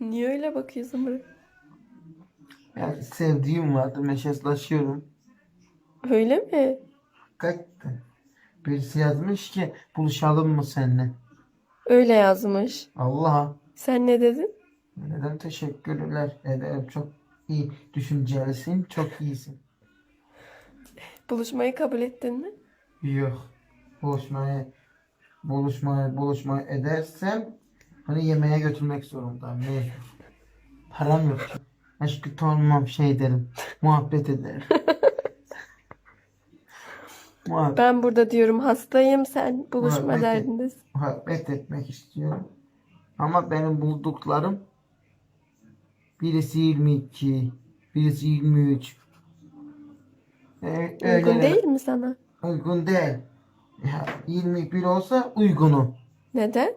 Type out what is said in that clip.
Niye öyle bakıyorsun buraya? Yani sevdiğim vardı. Meşeslaşıyorum. Öyle mi? Kaç Birisi yazmış ki buluşalım mı seninle? Öyle yazmış. Allah'a. Sen ne dedin? Neden teşekkürler ederim. Çok iyi düşüncelisin. Çok iyisin. Buluşmayı kabul ettin mi? Yok. Buluşmaya buluşmaya buluşmaya edersem hani yemeğe götürmek zorundayım. Mecbur. Param yok. Aşkı tanımam şey derim. Muhabbet ederim. Muhabbet, Ben burada diyorum hastayım sen buluşma Evet. derdindesin. muhabbet etmek istiyorum. Ama benim bulduklarım birisi 22, birisi 23. Ee, Uygun öyle- değil mi sana? Uygun değil. Ya, 21 olsa uygunu. Neden?